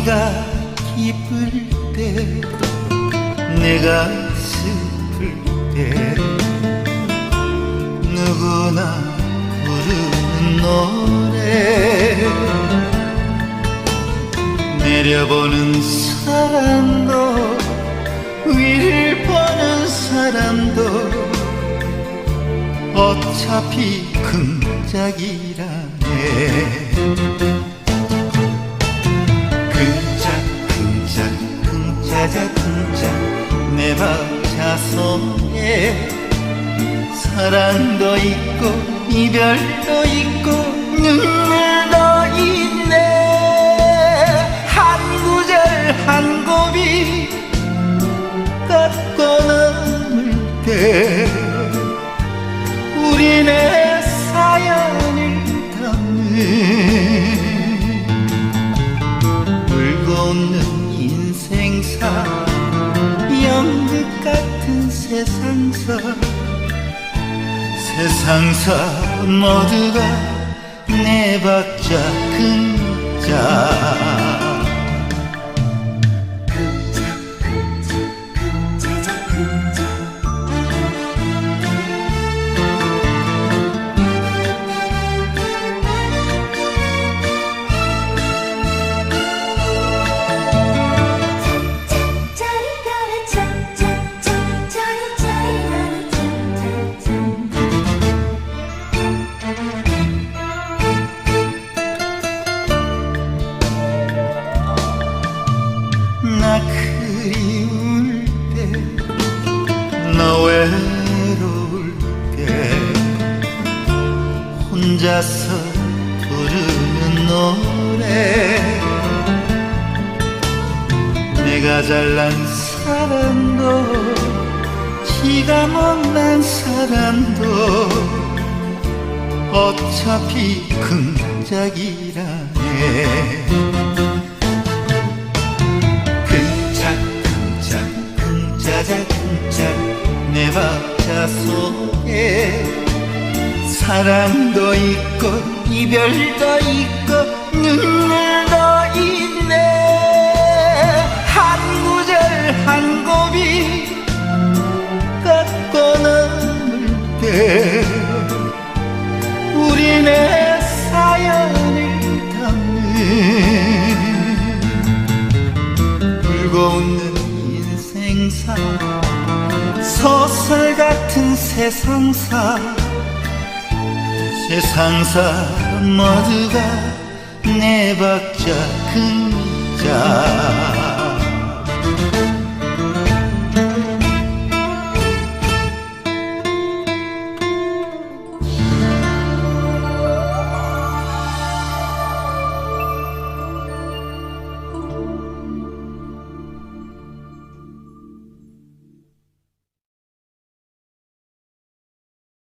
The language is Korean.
기쁠 때 내가 슬플 때 누구나 부르는 노래 내려보는 사람도 위를 보는 사람도 어차피 금짝이라네 금짜자 금짝 내 박자 속에 사랑도 있고 이별도 있고 눈물도 있네. 한 구절 한 고비 갖고 남을 때 우리 네 사연을 담는 세상사 세상사 모두가 내 박자 금자 혼자서 부르는 노래. 내가 잘난 사람도 지가 못난 사람도 어차피 금짝이라네 사랑도 있고 이별도 있고 눈물도 있네. 한 구절 한 고비 갖고 남을 때 우리네 사연을 담는 울고 웃는 인생사 소설 같은 세상사 세상사 모두가 내 박자 금자